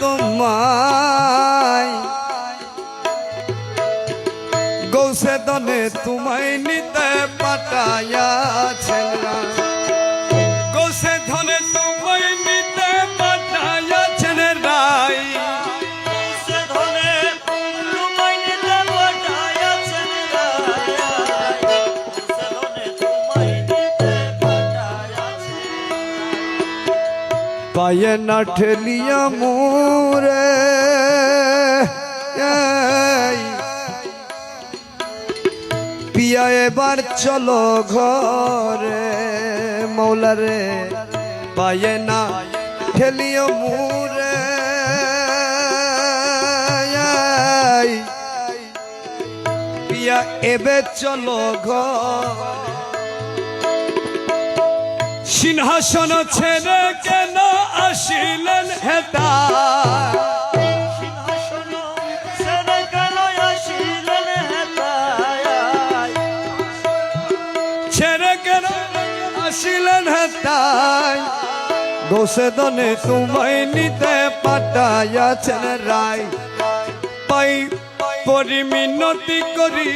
তোমায় গৌসে দনে তোমায় নিতে পাঠাইয়াছেন পায়ে না ঠেলিয়া মোরে পিয়া এবার চলো ঘরে, মৌলারে পায়ে না ঠেলিয়া মোরে পিয়া এবে চলো ঘর সিংহাসন ছেড়ে কেন আসিলেন হেতা? আসিলেন হেতাই দোষে দনে তোমায় নিতে পাঠাইয়াছেন রায়। পাই পরিমিনতি করি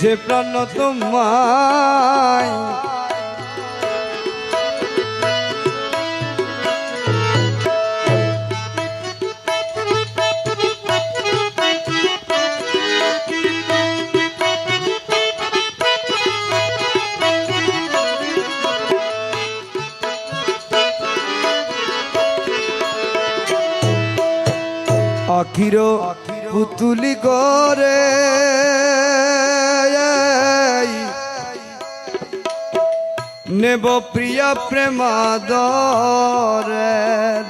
যে প্রাণ তোমায়। আখির পুতুলি করে। নেব প্রিয়া প্রেমাদরে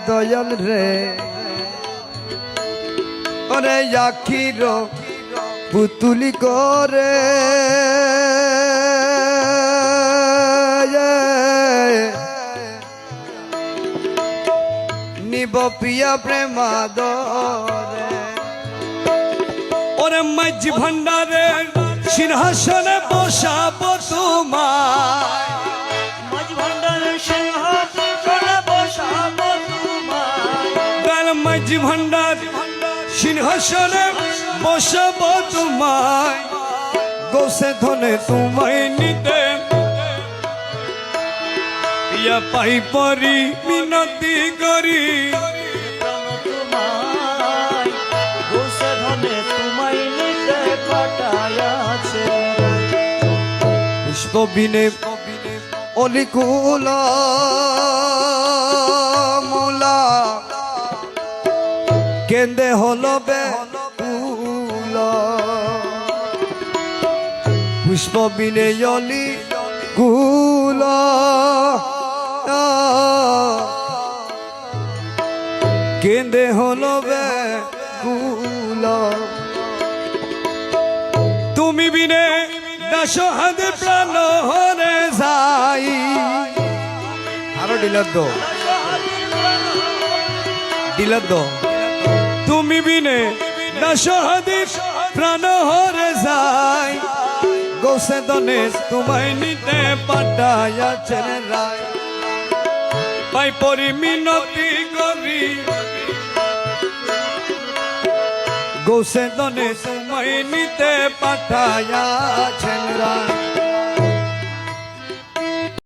দয়াল রে। ওরে আখির পুতুলি করে। নিব প্রিয়া প্রেমাদরে ওরে মাঝ ভান্ডারে সিংহাসনে বসাবো তোমায়। গাল মাঝ ভান্ডার সিংহাসনে বসাবো তোমায়। গোসে ধনে তোমায় নিতে ইয়া পাই পরি, মিনতি করি। পুষ্প অলিকুল মৌলা। কেন্দে হলো বে পুষ্প বিনে অলি কুল দাস প্রাণ হরে যাই। আরও ডিলার দো। ডিলার দো। তুমি বিনে দাস হাতে প্রাণ হরে যাই। গোসে দনে তোমায় নিতে পাঠাইয়াছেন রায়। পাই পরি মিনতি করি। গোসে দনে তোমায় নিতে পাঠাইয়াছেন রায়